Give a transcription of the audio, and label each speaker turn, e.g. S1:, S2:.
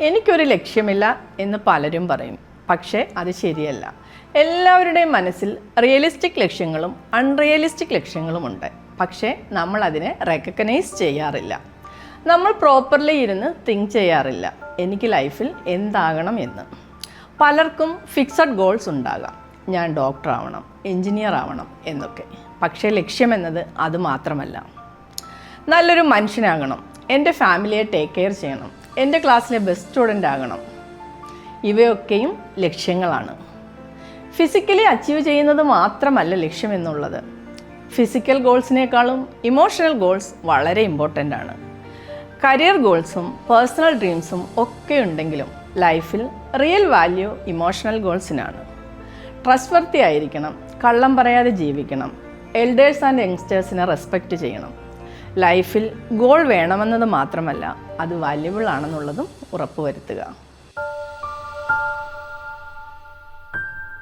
S1: എനിക്കൊരു ലക്ഷ്യമില്ല എന്ന് പലരും പറയും. പക്ഷേ അത് ശരിയല്ല. എല്ലാവരുടെയും മനസ്സിൽ റിയലിസ്റ്റിക് ലക്ഷ്യങ്ങളും അൺറിയലിസ്റ്റിക് ലക്ഷ്യങ്ങളുമുണ്ട് പക്ഷേ നമ്മൾ അതിനെ റെക്കഗ്നൈസ് ചെയ്യാറില്ല. നമ്മൾ പ്രോപ്പർലി ഇരുന്ന് തിങ്ക് ചെയ്യാറില്ല. എനിക്ക് ലൈഫിൽ എന്താകണം എന്ന്. പലർക്കും ഫിക്സഡ് ഗോൾസ് ഉണ്ടാകാം. ഞാൻ ഡോക്ടർ ആവണം എഞ്ചിനീയർ ആവണം എന്നൊക്കെ. പക്ഷേ ലക്ഷ്യമെന്നത് അത് മാത്രമല്ല. നല്ലൊരു മനുഷ്യനാകണം. എന്റെ ഫാമിലിയെ ടേക്ക് കെയർ ചെയ്യണം. എന്റെ ക്ലാസ്സിലെ ബെസ്റ്റ് സ്റ്റുഡന്റ് ആകണം. ഇവയൊക്കെയും ലക്ഷ്യങ്ങളാണ്. ഫിസിക്കലി അച്ചീവ് ചെയ്യുന്നത് മാത്രമല്ല ലക്ഷ്യം എന്നുള്ളത്. ഫിസിക്കൽ ഗോൾസിനേക്കാളും ഇമോഷണൽ ഗോൾസ് വളരെ ഇമ്പോർട്ടന്റ് ആണ്. കരിയർ ഗോൾസും പേഴ്സണൽ ഡ്രീംസും ഒക്കെ ഉണ്ടെങ്കിലും ലൈഫിൽ റിയൽ വാല്യൂ ഇമോഷണൽ ഗോൾസിനാണ് ട്രസ്റ്റ് വർത്തി ആയിരിക്കണം കള്ളം പറയാതെ ജീവിക്കണം എൽഡേഴ്സ് ആൻഡ് യങ്സ്റ്റേഴ്സിനെ റെസ്പെക്റ്റ് ചെയ്യണം. ലൈഫിൽ ഗോൾ വേണമെന്നത് മാത്രമല്ല അത് വാല്യബിൾ ആണെന്നുള്ളതും ഉറപ്പുവരുത്തുക.